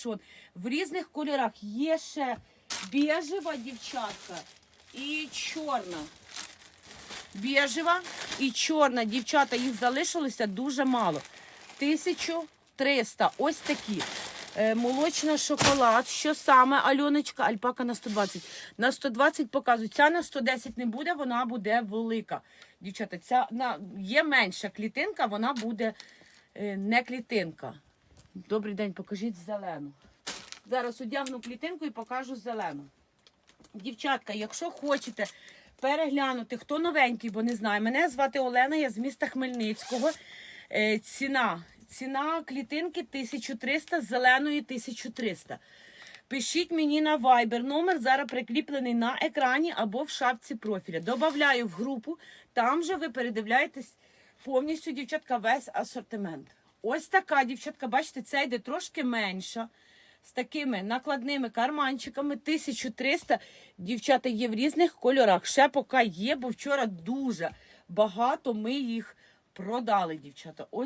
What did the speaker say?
капюшон. В різних кольорах є ще біжева дівчатка і чорна. Біжева і чорна. Дівчата, їх залишилося дуже мало. 1300. Ось такі. Е, молочна шоколад. Що саме, Альоночка? Альпака на 120. На 120 показують. Ця на 110 не буде, вона буде велика. Дівчата, ця на, є менша клітинка, вона буде е, не клітинка. Добрий день, покажіть зелену. Зараз одягну клітинку і покажу зелену. Дівчатка, якщо хочете переглянути, хто новенький, бо не знаю. Мене звати Олена, я з міста Хмельницького. Е, ціна. Ціна клітинки 1300, зеленої 1300. Пишіть мені на Viber. Номер зараз прикріплений на екрані або в шапці профіля. Добавляю в групу. Там же ви передивляєтесь повністю, дівчатка, весь асортимент. Ось така, дівчатка, бачите, це йде трошки менша. З такими накладними карманчиками 1300. Дівчата є в різних кольорах. Ще поки є, бо вчора дуже багато ми їх продали, дівчата. Ось